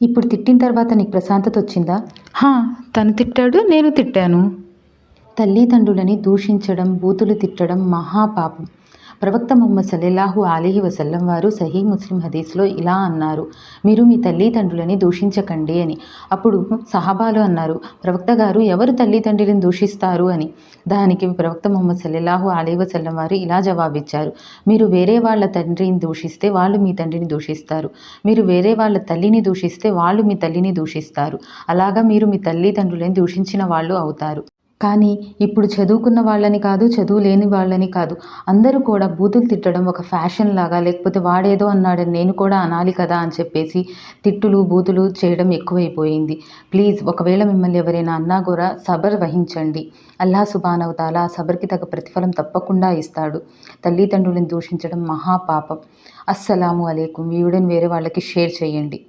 ఇప్పుడు తిట్టిన తర్వాత నీకు ప్రశాంతత వచ్చిందా? హా తను తిట్టాడు నేను తిట్టాను. తల్లిదండ్రులని దూషించడం బూతులు తిట్టడం మహాపాపం. ప్రవక్త మొహమ్మద్ సల్లెల్లాహు అలీహి వసల్లం వారు సహీ ముస్లిం హదీస్లో ఇలా అన్నారు మీరు మీ తల్లిదండ్రులని దూషించకండి అని. అప్పుడు సహాబాలు అన్నారు ప్రవక్త గారు ఎవరు తల్లిదండ్రులను దూషిస్తారు అని? దానికి ప్రవక్త మొహమ్మద్ సల్లెల్లాహు అలీహి వసల్లం వారు ఇలా జవాబిచ్చారు మీరు వేరే వాళ్ళ తండ్రిని దూషిస్తే వాళ్ళు మీ తండ్రిని దూషిస్తారు. మీరు వేరే వాళ్ళ తల్లిని దూషిస్తే వాళ్ళు మీ తల్లిని దూషిస్తారు. అలాగా మీరు మీ తల్లిదండ్రులను దూషించిన వాళ్ళు అవుతారు. కానీ ఇప్పుడు చదువుకున్న వాళ్ళని కాదు చదువు లేని వాళ్ళని కాదు. అందరూ కూడా బూతులు తిట్టడం ఒక ఫ్యాషన్ లాగా లేకపోతే వాడేదో అన్నాడని నేను కూడా అనాలి కదా అని చెప్పేసి తిట్టులు బూతులు చేయడం ఎక్కువైపోయింది. ప్లీజ్ ఒకవేళ మిమ్మల్ని ఎవరైనా అన్నా కూడా సబర్ వహించండి. అల్లా సుబానవతాల ఆ సబర్కి తగ్గ ప్రతిఫలం తప్పకుండా ఇస్తాడు. తల్లిదండ్రులను దూషించడం మహాపాపం అస్సలాము అలేకుం. వీడియోని వేరే వాళ్ళకి షేర్ చేయండి.